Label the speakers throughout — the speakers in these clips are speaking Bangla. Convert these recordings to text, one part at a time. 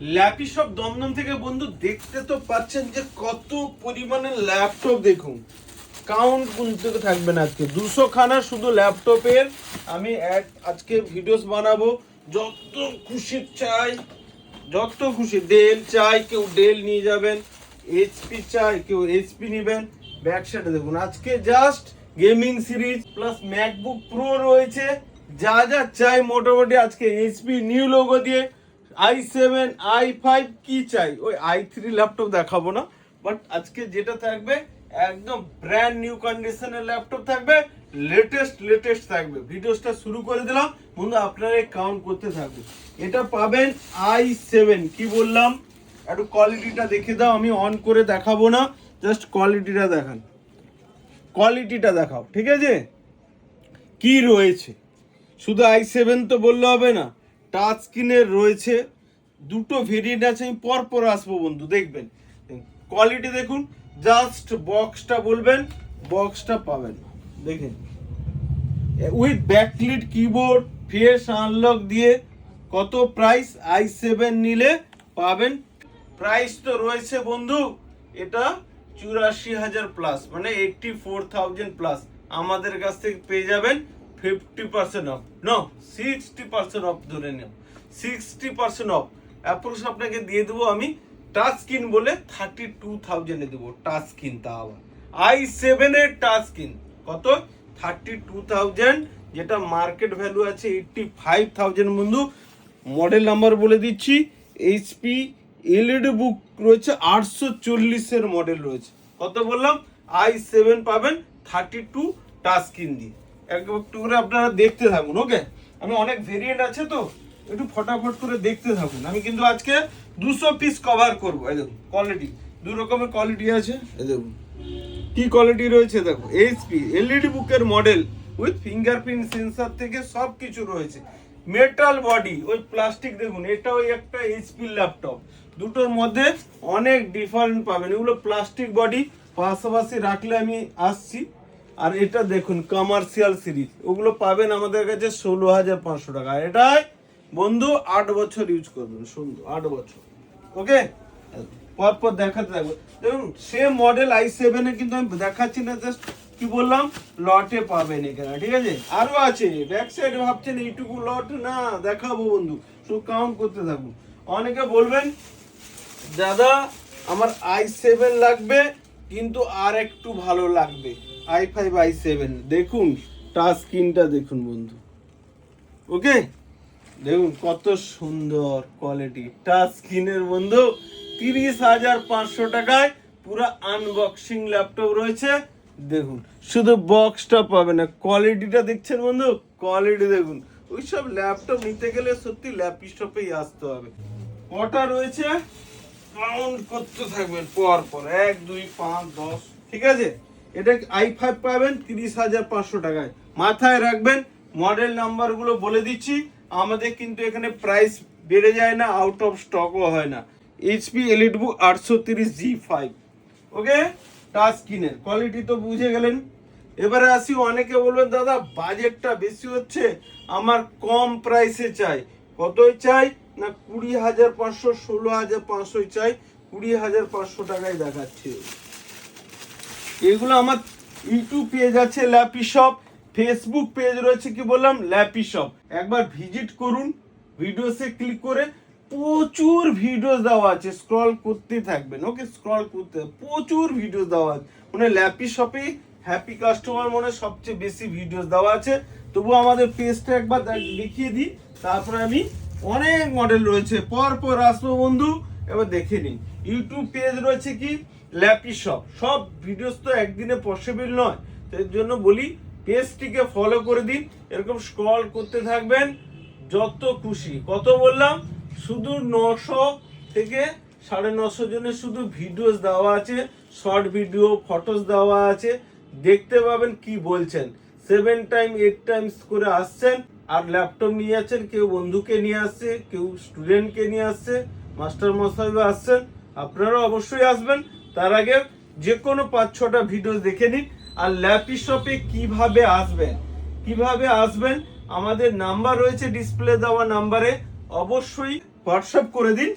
Speaker 1: ল্যাপি সব দমদম থেকে বন্ধু, দেখতে তো পাচ্ছেন যে কত পরিমাণে ল্যাপটপ দেখুন। কাউন্ট গুনতে থাকবে না আজকে। দুশো খানা শুধু ল্যাপটপের আমি আজকে ভিডিওস বানাবো। যত খুশি চাই, যত খুশি ডেল চাই, কেউ ডেল নিয়ে যাবেন এইচপি চাই, কেউ এইচপি নেবেন ব্যাক দেখুন। আজকে just gaming series plus MacBook Pro রয়েছে। যা যা চাই মোটামুটি আজকে এইচপি নিউ লোগো দিয়ে আই সেভেন আই ফাইভ কি চাই? ওই আই থ্রি ল্যাপটপ দেখাবো না বাট আজকে যেটা থাকবে, একদম ব্র্যান্ড নিউ কন্ডিশনের ল্যাপটপ থাকবে লেটেস্ট লেটেস্ট থাকবে। ভিডিওসটা শুরু করে দিলাম, বন্ধু আপনারা কাউন্ট করতে থাকবে। এটা পাবেন আই সেভেন কি বললাম? একটু কোয়ালিটিটা দেখে দাও, আমি অন করে দেখাবো না জাস্ট কোয়ালিটিটা দেখান। কোয়ালিটিটা দেখাও, ঠিক আছে? কি রয়েছে? শুধু আই সেভেন তো বললে হবে না টাচ স্ক্রিনের রয়েছে দুটো ভেরিয়েন্ট আছে, আমি পর পর আসব বন্ধু, দেখবেন। কোয়ালিটি দেখুন জাস্ট বক্সটা বলবেন বক্সটা পাবেন। দেখেন। With backlit keyboard face unlock দিয়ে কত প্রাইস আই সেভেন নিলে পাবেন। প্রাইস তো রয়েছে বন্ধু, এটা চুরাশি হাজার প্লাস মানে এইটটি ফোর থাউজেন্ড প্লাস আমাদের কাছ থেকে পেয়ে যাবেন fifty percent off no sixty percent off ধরে নিও সিক্সটি পার্সেন্ট অফ অ্যাপ্রোচ আপনাকে দিয়ে দেবো আমি টাচ স্ক্রিন বলে থার্টি টু থাউজেন্ডে দেবো টাচ স্ক্রিন তা আবার আই সেভেনের টাচ স্ক্রিন কত? থার্টি টু থাউজেন্ড যেটা মার্কেট ভ্যালু আছে এইটটি ফাইভ থাউজেন্ড বন্ধু। মডেল নাম্বার বলে দিচ্ছি এইচপি এলইডি বুক রয়েছে আটশো চল্লিশের মডেল রয়েছে। কত বললাম? আই সেভেন পাবেন থার্টি টু টাচ স্ক্রিন দিয়ে একটু করে আপনারা দেখতে থাকুন ওকে আমি অনেক ভেরিয়েন্ট আছে তো। একটু ফটাফট করে দেখতে থাকুন। আমি কিন্তু আজকে দুশো পিস কভার করব। এই দেখুন কোয়ালিটি দু রকমের কোয়ালিটি আছে। এই দেখুন। কি কোয়ালিটি রয়েছে দেখো এইচপি এলইডি বুকের মডেল উইথ ফিঙ্গারপ্রিন্ট সেন্সার থেকে সব কিছু রয়েছে। মেটাল বডি ওই প্লাস্টিক দেখুন এটা ওই একটা এইচপি ল্যাপটপ দুটোর মধ্যে অনেক ডিফারেন্ট পাবেন। এগুলো প্লাস্টিক বডি পাশাপাশি রাখলে আমি আসছি। আর এটা দেখুন কমার্শিয়াল সিরিজ ওগুলো পাবেন আমাদের কাছে ষোলো হাজার পাঁচশো টাকা। এটাই বন্ধু, আট বছর ইউজ করবেন সুন্দর আট বছর। ওকে পর পর দেখাতে থাকব। দেখুন সেম মডেল আই সেভেনে কিন্তু আমি দেখাচ্ছি না জাস্ট কি বললাম লটে পাবেন এখানে, ঠিক আছে? আরও আছে ব্যাক সাইডে ভাবছেন, এইটুকু লট না, দেখাবো বন্ধু, শুধু কাউন্ট করতে থাকুন। অনেকে বলবেন, দাদা, আমার আই সেভেন লাগবে, কিন্তু আর একটু ভালো লাগবে। আই ফাইভ আই সেভেন দেখুন টাচ স্ক্রিনটা দেখুন বন্ধু। ওকে দেখুন কত সুন্দর কোয়ালিটি টাচ স্ক্রিনের বন্ধু, তিরিশ হাজার পাঁচশো টাকায় পুরো আনবক্সিং ল্যাপটপ রয়েছে। দেখুন, শুধু বক্সটা পাবে না কোয়ালিটিটা দেখছেন বন্ধু? কোয়ালিটি দেখুন। ওইসব ল্যাপটপ নিতে গেলে সত্যি ল্যাপটপেই আসতে হবে। কটা রয়েছে? কাউন্ট করতে থাকবেন পর পর। এক, দুই, পাঁচ, দশ, ঠিক আছে? এটা আই ফাইভ পাবেন, তিরিশ হাজার পাঁচশো টাকায়। মাথায় রাখবেন মডেল নাম্বারগুলো বলে দিচ্ছি। আমাদের কিন্তু এখানে প্রাইস বেড়ে যায় না আউট অফ স্টকও হয় না। এইচপি এলিট বুক আটশো তিরিশ জি ফাইভ ওকে টাচ স্ক্রিনের কোয়ালিটি তো বুঝে গেলেন। এবারে আসি, অনেকে বলবেন, দাদা বাজেটটা বেশি হচ্ছে, আমার কম প্রাইসে চাই। কতই চাই? না, কুড়ি হাজার পাঁচশো, ষোলো হাজার পাঁচশোই চাই। কুড়ি হাজার পাঁচশো টাকায় দেখাচ্ছে। এগুলো আমার ইউটিউব পেজ আছে ল্যাপি শপ ফেসবুক পেজ রয়েছে কি বললাম? ল্যাপি শপ একবার ভিজিট করুন ভিডিওসে ক্লিক করে প্রচুর ভিডিও দেওয়া আছে। স্ক্রল করতে থাকবেন ওকে স্ক্রল করতে প্রচুর ভিডিও দেওয়া আছে। মানে ল্যাপি শপে হ্যাপি কাস্টমার মনে সবচেয়ে বেশি ভিডিও দেওয়া আছে। তবু আমাদের পেজটা একবার দেখ- দেখিয়ে দিই। তারপরে আমি অনেক মডেল রয়েছে। পর পর আসব বন্ধু, এবার দেখে নিন ইউটিউব পেজ রয়েছে কি? ল্যাপি শপ সব ভিডিওস তো একদিনে পসিবল নয়। এর জন্য বলি পেজটিকে ফলো করে দিন। এরকম স্ক্রল করতে থাকবেন, যত খুশি। কত বললাম? শুধু নশো থেকে সাড়ে নশো জনের শুধু ভিডিওস দেওয়া আছে শর্ট ভিডিও ফটোস দেওয়া আছে। দেখতে পাবেন কি বলছেন। সেভেন টাইম এইট টাইমস করে আসছেন, আর ল্যাপটপ নিয়ে যাচ্ছেন কেউ বন্ধুকে নিয়ে আসছে, কেউ স্টুডেন্টকে নিয়ে আসছে মাস্টার মশাইও আসছেন। আপনারাও অবশ্যই আসবেন। তার আগে যে কোনো পাঁচ ছটা ভিডিও দেখে নিন। আর ল্যাপি শপে কীভাবে আসবেন? কীভাবে আসবেন? আমাদের নাম্বার রয়েছে ডিসপ্লে দেওয়া নাম্বারে। অবশ্যই হোয়াটসঅ্যাপ করে দিন।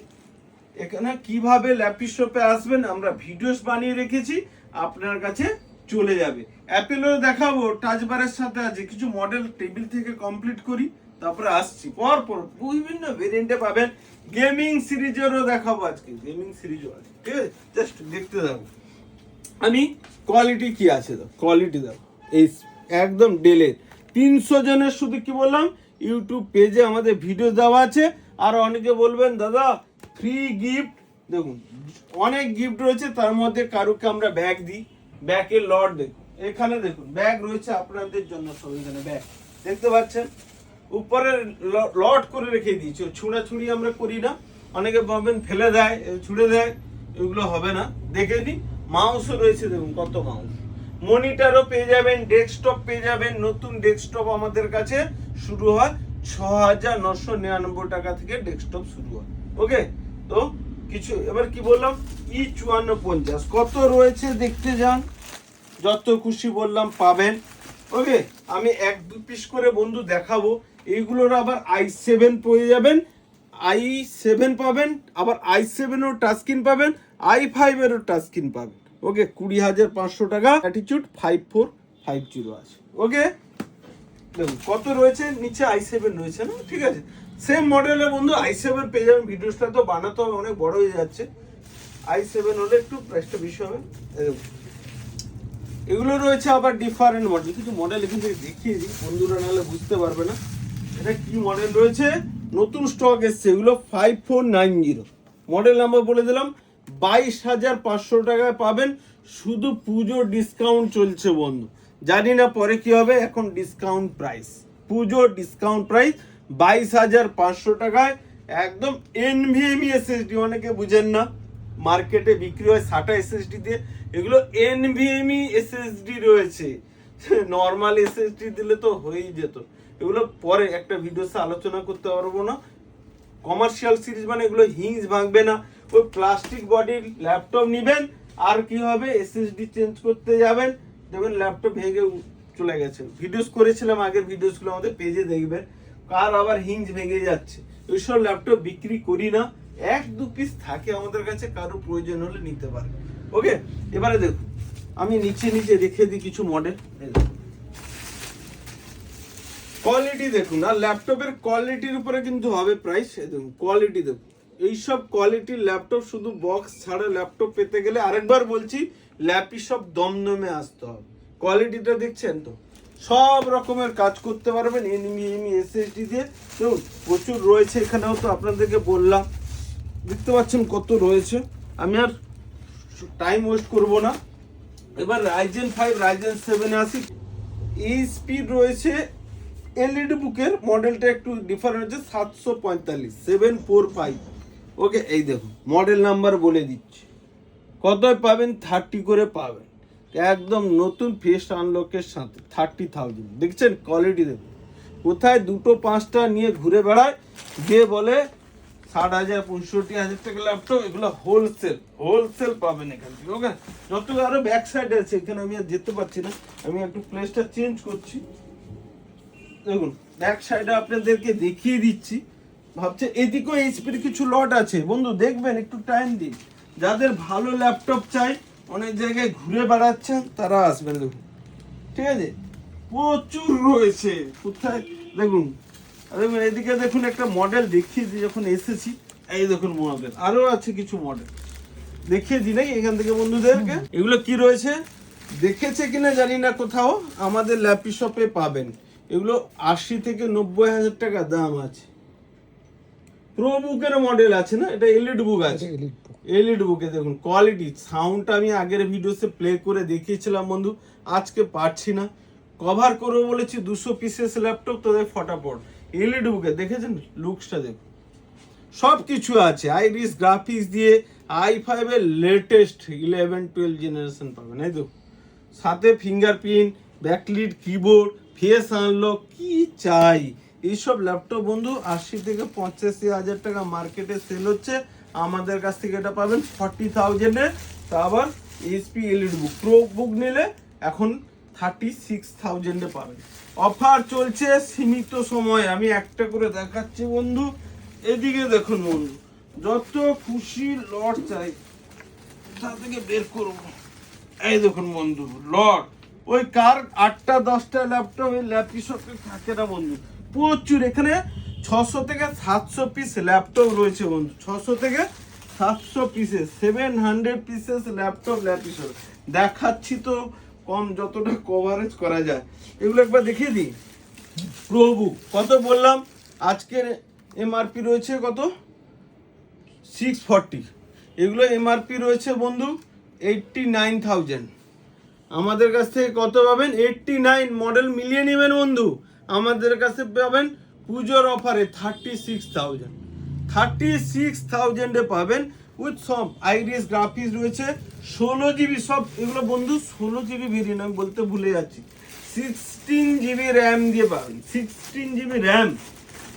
Speaker 1: এখানে কীভাবে ল্যাপটপ আসবেন আমরা ভিডিওস বানিয়ে রেখেছি, আপনার কাছে চলে যাবে। অ্যাপেলও দেখাবো টাচ বারের সাথে আছে। কিছু মডেল টেবিল থেকে কমপ্লিট করি, তারপরে আসছি। পর পর বিভিন্ন ভেরিয়েন্টে পাবেন। গেমিং সিরিজেরও দেখাবো আজকে। গেমিং সিরিজও আছে। ঠিক আছে? জাস্ট দেখতে যাব আমি কোয়ালিটি কি আছে দাও কোয়ালিটি দাও এই একদম ডেলের তিনশো জনের শুধু কি বললাম? ইউটিউব পেজে আমাদের ভিডিও দেওয়া আছে। আর অনেকে বলবেন দাদা ফ্রি গিফট দেখুন অনেক গিফট রয়েছে তার মধ্যে কারুকে আমরা ব্যাগ দিই। ব্যাগের লট দেখুন। এখানে দেখুন ব্যাগ রয়েছে আপনাদের জন্য সব এখানে ব্যাগ দেখতে পাচ্ছেন? উপরে লট করে রেখে দিয়েছি। ছুঁড়াছুড়ি আমরা করি না। অনেকে ভাবেন ফেলে দেয় ছুঁড়ে দেয়। এগুলো হবে না। দেখে নিন। মাউসও রয়েছে দেখুন, কত মাউস। মনিটারও পেয়ে যাবেন, ডেস্কটপ পেয়ে যাবেন, নতুন ডেস্কটপ আমাদের কাছে শুরু হয় ছ হাজার নশো নিরানব্বই টাকা থেকে ডেস্কটপ শুরু হয়। ওকে? তো কিছু, এবার কি বললাম? ই চুয়ান্ন পঞ্চাশ। কত রয়েছে দেখতে যান? যত খুশি বললাম পাবেন। ওকে? আমি এক দু পিস করে বন্ধু দেখাবো। এইগুলোর আবার আই সেভেন পেয়ে যাবেন। আই সেভেন পাবেন, আবার আই সেভেনও টাচস্ক্রিন পাবেন আই ফাইভেরও টাচস্ক্রিন পাবেন। ওকে কুড়ি হাজার পাঁচশো টাকা অ্যাটিচিউড ফাইভ ফোর ফাইভ জিরো আছে। ওকে? দেখুন, কত রয়েছে? নিচে আই সেভেন রয়েছে না? ঠিক আছে? সেম মডেলের বন্ধু আই সেভেন পেয়ে যাবেন। ভিডিওসটা তো বানাতে হবে, অনেক বড় হয়ে যাচ্ছে। আই সেভেন হলে একটু প্রাইসটা বেশি হবে। এগুলো রয়েছে আবার ডিফারেন্ট মডেল কিছু মডেল এখান থেকে দেখিয়ে দিই। বন্ধুরা নাহলে বুঝতে পারবে না। এটা কি মডেল রয়েছে? নতুন স্টক এসছে। এগুলো five four nine zero model number বলে দিলাম। বাইশ হাজার পাঁচশো টাকায় পাবেন। শুধু পুজো ডিসকাউন্ট চলছে বন্ধু। জানি না পরে কি হবে, এখন discount price Puja discount price বাইশ হাজার পাঁচশো টাকায়। একদম এনভিএমই এসএসডি অনেকে বুঝেন না। মার্কেটে বিক্রি হয় সাটা এসএসডি দিয়ে। এগুলো এনভিএমই এসএসডি রয়েছে। নর্মাল এসএসডি দিলে তো হয়েই যেত। এগুলো পরে একটা ভিডিওতে আলোচনা করতে পারব না। কমার্শিয়াল সিরিজ মানে এগুলো হিঞ্জ ভাঙবে না। ওই প্লাস্টিক বডির ল্যাপটপ নেবেন, আর কি হবে এসএসডি চেঞ্জ করতে যাবেন। দেখবেন ল্যাপটপ ভেঙে চলে গেছে। ভিডিওস করেছিলাম আগের ভিডিওসগুলো আমাদের পেজে দেখবেন। কার আবার হিঞ্জ ভেঙে যাচ্ছে। ওইসব ল্যাপটপ বিক্রি করি না। এক দু পিস থাকে আমাদের কাছে, কারও প্রয়োজন হলে নিতে পারে ওকে এবারে দেখুন। আমি নিচে নিচে রেখে দিই কিছু মডেল কোয়ালিটি দেখুন। আর ল্যাপটপের কোয়ালিটির উপরে কিন্তু হবে প্রাইস দেখুন কোয়ালিটি দেখুন। এইসব কোয়ালিটির ল্যাপটপ শুধু বক্স ছাড়া ল্যাপটপ পেতে গেলে আরেকবার বলছি, ল্যাপি সব দমদমে আসতে হবে। কোয়ালিটিটা দেখছেন তো? সব রকমের কাজ করতে পারবেন এনভিএমই এসএসডি দিয়ে। দেখুন, প্রচুর রয়েছে এখানেও তো আপনাদেরকে বললাম। দেখতে পাচ্ছেন কত রয়েছে। আমি আর টাইম ওয়েস্ট করব না। এবার রাইজেন ফাইভ রাইজেন সেভেনে আসি। এই স্পিড রয়েছে এলইডি বুকের মডেলটা একটু ডিফারেন্ট হচ্ছে সাতশো পঁয়তাল্লিশ সেভেন ফোর ফাইভ ওকে, এই দেখুন মডেল নাম্বার বলে দিচ্ছি। কতয় পাবেন? থার্টি করে পাবেন। একদম নতুন ফেস আনলকের সাথে থার্টি থাউজেন্ড দেখছেন? কোয়ালিটি দেখুন। কোথায় দুটো পাঁচটা নিয়ে ঘুরে বেড়ায়? গিয়ে বলে, ষাট হাজার, পঁয়ষট্টি হাজার টাকা ল্যাপটপ এগুলো হোলসেল হোলসেল পাবেন এখান থেকে ওকে যত আরও ব্যাক সাইডে আছে, এখানে আমি আর যেতে পারছি না। আমি একটু প্লেসটা চেঞ্জ করছি। দেখুন ব্যাক সাইডে আপনাদেরকে দেখিয়ে দিচ্ছি। ভাবছে, এদিকেও এইচপির কিছু লট আছে। বন্ধু, দেখবেন, একটু টাইম দিন। যাদের ভালো ল্যাপটপ চাই, অনেক জায়গায় ঘুরে বেড়াচ্ছেন, তারা আসবেন, দেখুন। ঠিক আছে? প্রচুর রয়েছে। কোথায়? দেখুন দেখুন, এদিকে দেখুন একটা মডেল দেখিয়ে দিই, যখন এসেছি। এই দেখুন মডেল আরও আছে কিছু মডেল দেখিয়ে দিই নাকি এখান থেকে বন্ধুদেরকে। এগুলো কি রয়েছে? দেখেছে কিনা জানি না কোথাও, আমাদের ল্যাপি শপে পাবেন। এগুলো আশি থেকে নব্বই হাজার টাকা দাম আছে। প্রো বুকের মডেল আছে না? এটা এলিড বুক আছে। এলিড বুকে দেখুন কোয়ালিটি সাউন্ডটা আমি আগের ভিডিওতে প্লে করে দেখিয়েছিলাম বন্ধু আজকে পারছি না। কভার করব বলেছি দুশো পিসেস ল্যাপটপ তোদের ফটাফট। এলিড বুকে দেখেছেন? লুকসটা দেখুন। সব কিছু আছে আইরিস গ্রাফিক্স দিয়ে আই ফাইভের লেটেস্ট ইলেভেন টুয়েলভ জেনারেশন পাবেন এই তো সাথে fingerprint backlit keyboard face unlock কি চাই? এইসব ল্যাপটপ বন্ধু, আশি থেকে পঁচাশি হাজার টাকা মার্কেটে সেল হচ্ছে। আমাদের কাছ থেকে এটা পাবেন ফর্টি থাউজেন্ডে তা আবার এইচপি এলইডি বুক প্রো বুক নিলে এখন থার্টি সিক্স থাউজেন্ডে পাবেন। অফার চলছে সীমিত সময়। আমি একটা করে দেখাচ্ছি বন্ধু। এদিকে দেখুন বন্ধু, যত খুশি লট চাই তা থেকে বের করব? এই দেখুন বন্ধু লট ওই কার আটটা, দশটা ল্যাপটপ এই ল্যাপটপে থাকে না বন্ধু। প্রচুর। এখানে ছশো থেকে সাতশো পিস ল্যাপটপ রয়েছে বন্ধু। ছশো থেকে সাতশো pieces seven hundred pieces laptop laptop দেখাচ্ছি তো কম যতটা কভারেজ করা যায়। এগুলো একবার দেখিয়ে দিই। প্রভু কত বললাম? আজকের এমআরপি রয়েছে কত? সিক্স ফর্টি এগুলো এমআরপি রয়েছে বন্ধু এইটটি নাইন থাউজেন্ড আমাদের কাছ থেকে কত পাবেন? এইটটি নাইন মডেল মিলিয়ে নেবেন বন্ধু। আমাদের কাছে পাবেন পুজোর অফারে thirty six thousand thirty six থাউজেন্ডে পাবেন উইথ সব আইরিস গ্রাফিক্স রয়েছে, ষোলো জিবি সব, এগুলো বন্ধু ষোলো জিবি ভেরিয়েন্ট আমি বলতে ভুলে যাচ্ছি। সিক্সটিন জিবি র্যাম দিয়ে পাবেন সিক্সটিন জিবি র্যাম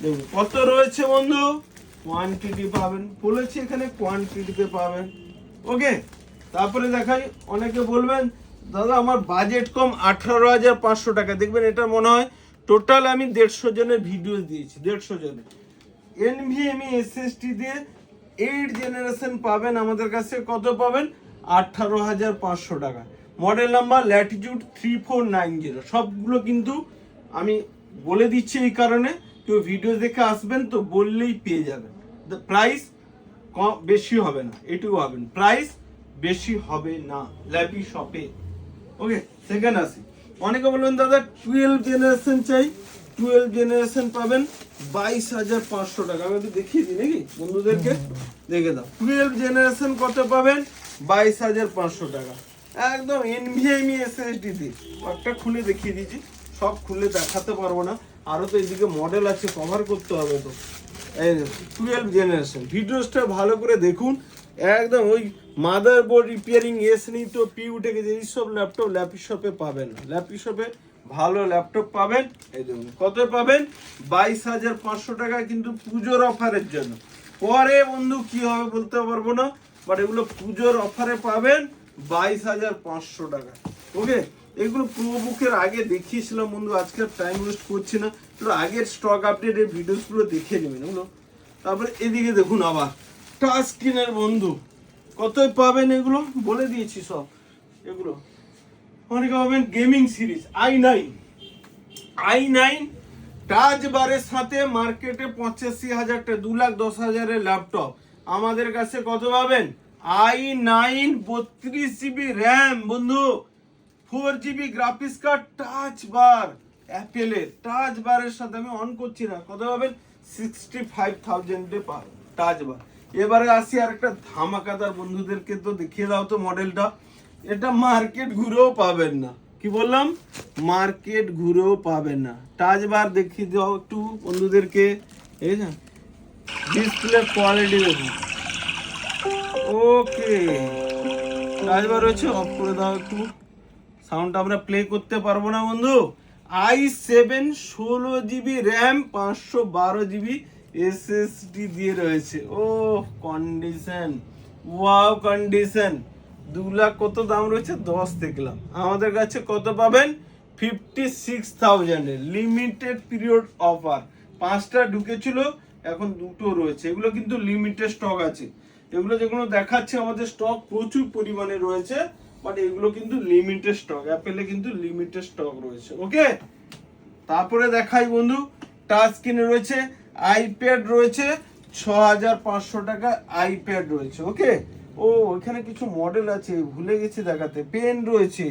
Speaker 1: দেখুন, কত রয়েছে বন্ধু? কোয়ান্টিটি পাবেন, বলেছি এখানে কোয়ান্টিটিতে পাবেন। ওকে তারপরে দেখাই, অনেকে বলবেন, দাদা আমার বাজেট কম, আঠারো হাজার পাঁচশো টাকা। দেখবেন এটা মনে হয় টোটাল আমি দেড়শো জনের ভিডিও দিয়েছি, দেড়শো জনের এনভিএমই এসএসটি দিয়ে এইট জেনারেশন পাবেন আমাদের কাছে, কত পাবেন? আঠারো হাজার পাঁচশো টাকা। Model number Latitude three four nine zero সবগুলো কিন্তু আমি বলে দিচ্ছি এই কারণে, কেউ ভিডিও দেখে আসবেন তো বললেই পেয়ে যাবেন। প্রাইস বেশি হবে না, এটুকু হবেন প্রাইস বেশি হবে না ল্যাপি শপে ওকে সেকেন্ড আসি। অনেকে বলবেন, দাদা টুয়েলভ জেনারেশন চাই। টুয়েলভ জেনারেশন পাবেন বাইশ হাজার পাঁচশো টাকা। আমি একটু দেখিয়ে দিই নাকি? বন্ধুদেরকে দেখে দাও। টুয়েলভ জেনারেশন কত পাবেন? বাইশ হাজার পাঁচশো টাকা। একদম এনভিএমই এসএসডি দিয়ে একটা খুলে দেখিয়ে দিচ্ছি। সব খুলে দেখাতে পারব না। আরও তো এদিকে মডেল আছে কভার করতে হবে তো। টুয়েলভ জেনারেশন ভিডিওসটা ভালো করে দেখুন। একদম ওই মাদার বোর্ড রিপেয়ারিং এস নেই তো পি উঠে গেছে এইসব ল্যাপটপ ল্যাপি শপে পাবেন। ল্যাপি শপে ভালো ল্যাপটপ পাবেন। এই দেখুন, কত পাবেন? বাইশ হাজার পাঁচশো টাকা কিন্তু পুজোর অফারের জন্য। পরে বন্ধু, কি হবে বলতে পারব না বাট এগুলো পুজোর অফারে পাবেন বাইশ হাজার পাঁচশো টাকা। ওকে এগুলো প্রোবুকের আগে দেখিয়েছিলাম বন্ধু আজকে টাইম ওয়েস্ট করছি না। একটু আগের স্টক আপডেট আপডেটের ভিডিওসগুলো দেখে নেবেন এগুলো তারপরে এদিকে দেখুন আবার। টাচ স্ক্রিনের বন্ধু। কতই পাবেন এগুলো? বলে দিয়েছি সব। এগুলো। অনেকে পাবেন gaming series I nine I nine touch বারের সাথে মার্কেটে পঁচাশি হাজার টাকা, দু লাখ দশ হাজারের ল্যাপটপ আমাদের কাছে কত পাবেন? আই নাইন বত্রিশ জিবি র্যাম বন্ধু। Four GB graphics card touch bar. অ্যাপেলের টাচ বারের সাথে আমি অন করছি না। কত পাবেন? সিক্সটি ফাইভ থাউজেন্ডে পাবেন টাচ বার। এবারে আসি আর একটা ধামাকাদার বন্ধুদেরকে তো দেখিয়ে দাও তো মডেলটা। এটা মার্কেট ঘুরেও পাবেন না। কি বললাম? মার্কেট ঘুরেও পাবেন না। টাচ বার দেখিয়ে দাও একটু বন্ধুদেরকে। এই না ডিসপ্লে কোয়ালিটি দেখুন। ওকে টাচ বার রয়েছে অফ করে দাও একটু। সাউন্ডটা আমরা প্লে করতে পারব না বন্ধু। আই সেভেন ষোলো জিবি র্যাম পাঁচশো বারো জিবি এসএসডি দিয়ে রয়েছে। ও কন্ডিশন ওয়াও কন্ডিশন দু লাখ কত দাম রয়েছে? দশ দেখলাম। আমাদের কাছে কত পাবেন? ফিফটি সিক্স থাউজেন্ডের লিমিটেড পিরিয়ড অফার পাঁচটা ঢুকেছিল, এখন দুটো রয়েছে। এগুলো কিন্তু লিমিটেড স্টক আছে। এগুলো যেগুলো দেখাচ্ছে, আমাদের স্টক প্রচুর পরিমাণে রয়েছে বাট এগুলো কিন্তু লিমিটেড স্টক অ্যাপেলে কিন্তু লিমিটেড স্টক রয়েছে। ওকে তারপরে দেখাই বন্ধু টাচ স্ক্রিনে রয়েছে। আইপ্যাড রয়েছে ছ হাজার পাঁচশো টাকা আইপ্যাড রয়েছে ওকে ও, এখানে কিছু মডেল আছে, ভুলে গেছি দেখাতে। পেন রয়েছে।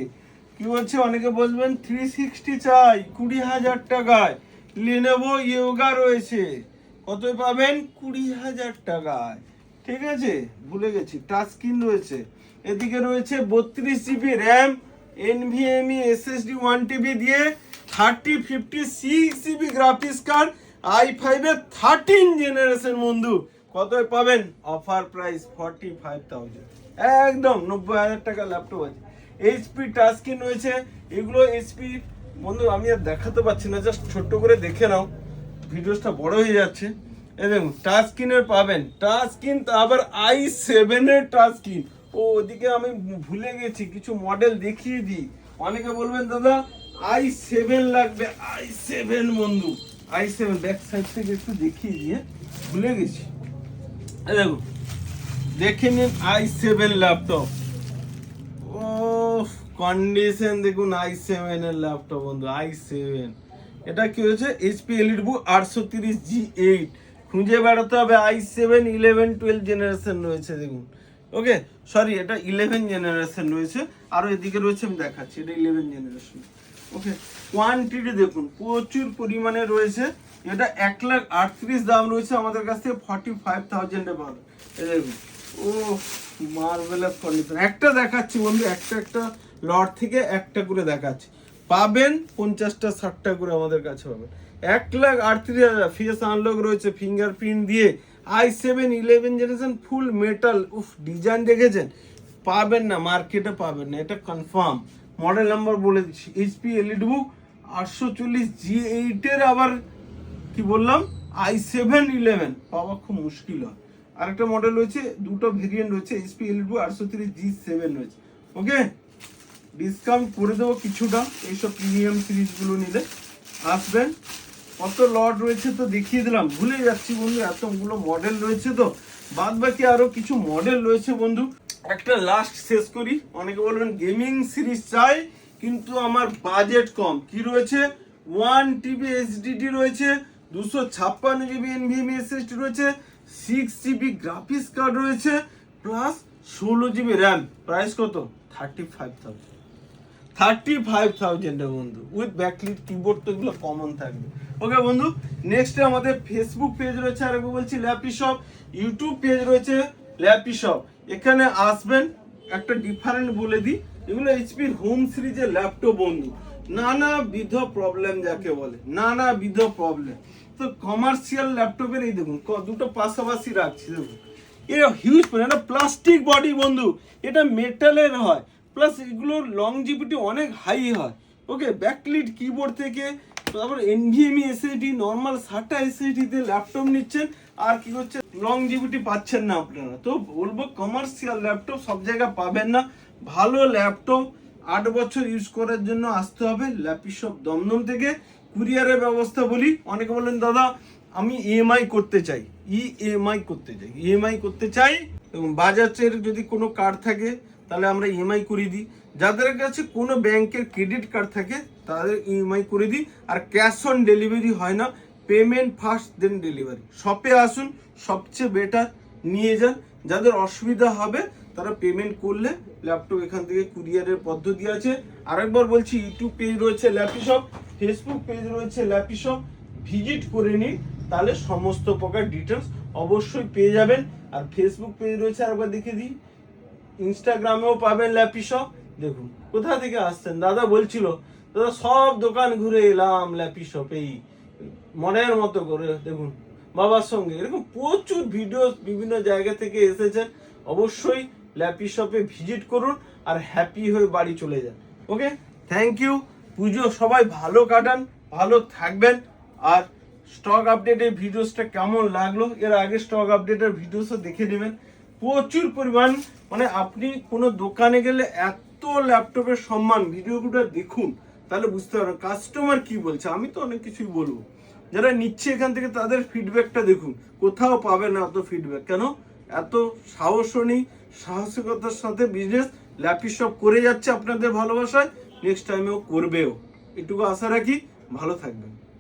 Speaker 1: কি বলছে? অনেকে বলবেন থ্রি সিক্সটি চাই, কুড়ি হাজার টাকায়। লিনেভো ইয়োগা রয়েছে। কত পাবেন? কুড়ি হাজার টাকায়। ঠিক আছে? ভুলে গেছি। টাচ স্ক্রিন রয়েছে। এদিকে রয়েছে বত্রিশ GB RAM NVMe SSD one TB দিয়ে thirty fifty six GB graphics card I ফাইভের থার্টিন জেনারেশন বন্ধু, কতই পাবেন? Offer price forty five thousand একদম নব্বই হাজার টাকা ল্যাপটপ আছে। এইচপি টাচ স্ক্রিন রয়েছে। এগুলো এইচপি বন্ধু, আমি আর দেখাতে পাচ্ছি না জাস্ট ছোট্ট করে দেখে নাও। ভিডিওসটা বড় হয়ে যাচ্ছে। এই দেখুন টাচ পাবেন। টাচ স্ক্রিন আবার আই সেভেনের টাচ স্ক্রিন ও, ওদিকে আমি ভুলে গেছি, কিছু মডেল দেখিয়ে দিই। অনেকে বলবেন, দাদা আই সেভেন লাগবে আই সেভেন বন্ধু। আই সেভেন ব্যাক সাইড থেকে একটু দেখিয়ে দিয়ে ভুলে গেছি। দেখুন দেখে নিন আই সেভেন ল্যাপটপ। ও কন্ডিশন দেখুন আই সেভেন এর ল্যাপটপ বন্ধু আই সেভেন এটা কি হয়েছে? এইচপি এলিট বুক আটশো তিরিশ জি এইট খুঁজে বেড়াতে হবে I seven eleven twelve generation রয়েছে, দেখুন। ওকে সরি এটা ইলেভেন জেনারেশন রয়েছে। আরও এদিকে রয়েছে, আমি দেখাচ্ছি, এটা ইলেভেন জেনারেশন ওকে কোয়ান্টিটি দেখুন, প্রচুর পরিমাণে রয়েছে। এটা এক লাখ আটত্রিশ দাম রয়েছে আমাদের কাছ থেকে ফর্টি ফাইভ থাউজেন্ডে পাবে দেখুন, ও মার্বেলাস কন্ডিশন একটা দেখাচ্ছি বন্ধু, একটা একটা লট থেকে একটা করে দেখাচ্ছি। পাবেন পঞ্চাশটা, ষাটটা করে আমাদের কাছে পাবেন। এক লাখ আটত্রিশ হাজার ফেস আনলক রয়েছে ফিঙ্গারপ্রিন্ট দিয়ে। I seven eleven generation full metal উফ ডিজাইন দেখেছেন? পাবেন না মার্কেটে পাবেন না, এটা কনফার্ম মডেল নাম্বার বলে দিচ্ছি এইচপি এলইডি বুক আটশো চল্লিশ জি এইটের আবার কি বললাম? আই সেভেন ইলেভেন পাওয়া খুব মুশকিল হয়। আরেকটা মডেল রয়েছে, দুটো ভেরিয়েন্ট রয়েছে এইচপি এলইডি বুক আটশো তিরিশ জি সেভেন রয়েছে। ওকে ডিসকাউন্ট করে দেবো কিছুটা, এইসব প্রিমিয়াম সিরিজগুলো নিলে। আসবেন কত লট রয়েছে তো দেখিয়ে দিলাম। ভুলে যাচ্ছি বন্ধু, এতগুলো মডেল রয়েছে তো। বাদ বাকি আরও কিছু মডেল রয়েছে বন্ধু। একটা লাস্ট শেষ করি। অনেকে বলবেন গেমিং সিরিজ চাই। কিন্তু আমার বাজেট কম। কি রয়েছে? ওয়ান টিবি এইচডিডি রয়েছে, দুশো ছাপ্পান্ন জিবি এনভিএমই এসএসডি রয়েছে সিক্স জিবি গ্রাফিক্স কার্ড রয়েছে প্লাস ষোলো জিবি র্যাম প্রাইস কত? Thirty five thousand thirty five থাউজেন্ডের বন্ধু। উইথ ব্যাকলিট কিবোর্ড তো এগুলো কমন থাকবে। ওকে বন্ধু নেক্সটে আমাদের ফেসবুক পেজ রয়েছে আর একবার বলছি ল্যাপি শপ ইউটিউব পেজ রয়েছে ল্যাপি শপ এখানে আসবেন, একটা ডিফারেন্ট বলে দিই। এগুলো এইচপির হোম সিরিজের ল্যাপটপ বন্ধু। নানাবিধ প্রবলেম যাকে বলে, নানাবিধ প্রবলেম তো কমার্শিয়াল ল্যাপটপের এই দেখুন দুটো পাশাপাশি রাখছি, দেখুন। এটা হিউজ এটা প্লাস্টিক বডি বন্ধু, এটা মেটালের হয়। প্লাস এগুলোর লংজিভিটি অনেক হাই হয়। ওকে ব্যাকলিট কিবোর্ড থেকে, তারপর এনভিএমই এসএসডি নর্মাল সাটা এসএসডিতে ল্যাপটপ নিচ্ছেন। আর কি হচ্ছে লংজিভিটি পাচ্ছেন না আপনারা। তো বলব কমার্শিয়াল ল্যাপটপ সব জায়গায় পাবেন না। ভালো ল্যাপটপ আট বছর ইউজ করার জন্য আসতে হবে। ল্যাপিশপ দমদম থেকে কুরিয়ারের ব্যবস্থা বলি। অনেকে বলেন দাদা, আমি ইএমআই করতে চাই। ইএমআই করতে চাই। ইএমআই করতে চাই এবং বাজাজের যদি কোনো কার্ড থাকে, তাহলে আমরা ইএমআই করে দিই। যাদের কাছে কোনো ব্যাংকের ক্রেডিট কার্ড থাকে, তাদের ইএমআই করে দিই। আর ক্যাশ অন ডেলিভারি হয় না পেমেন্ট ফার্স্ট দেন ডেলিভারি শপে আসুন, সবচেয়ে বেটার নিয়ে যান। যাদের অসুবিধা হবে তারা পেমেন্ট করলে ল্যাপটপ এখান থেকে কুরিয়ারের পদ্ধতি আছে। আরেকবার বলছি ইউটিউব পেজ রয়েছে ল্যাপিশপ ফেসবুক পেজ রয়েছে ল্যাপিশপ ভিজিট করে নিন, তাহলে সমস্ত প্রকার ডিটেলস অবশ্যই পেয়ে যাবেন। আর ফেসবুক পেজ রয়েছে আরেকবার দেখে দিই। ইনস্টাগ্রামেও পাবেন ল্যাপি শপ দেখুন, কোথা থেকে আসছেন? দাদা বলছিল, দাদা, সব দোকান ঘুরে এলাম ল্যাপি শপ এই মনের মতো করে। দেখুন, বাবার সঙ্গে। এরকম প্রচুর ভিডিও বিভিন্ন জায়গা থেকে এসেছে। অবশ্যই ল্যাপি শপে ভিজিট করুন আর হ্যাপি হয়ে বাড়ি চলে যান। ওকে থ্যাংক ইউ পুজো সবাই ভালো কাটান, ভালো থাকবেন। আর স্টক আপডেটের ভিডিওসটা কেমন লাগল, এর আগে স্টক আপডেটের ভিডিওসও দেখে নেবেন। প্রচুর পরিমাণ মানে আপনি কোনো দোকানে গেলে এত ল্যাপটপের সম্মান ভিডিওগুলো দেখুন, তাহলে বুঝতে পারবেন কাস্টমার কি বলছে। আমি তো অনেক কিছুই বলব। যারা নিচ্ছে এখান থেকে তাদের ফিডব্যাকটা দেখুন। কোথাও পাবে না এত ফিডব্যাক কেন? এত সাহসও নেই। সাহসিকতার সাথে বিজনেস ল্যাপি সব করে যাচ্ছে আপনাদের ভালোবাসায়। নেক্সট টাইমেও করবেও। এটুকু আশা রাখি, ভালো থাকবেন।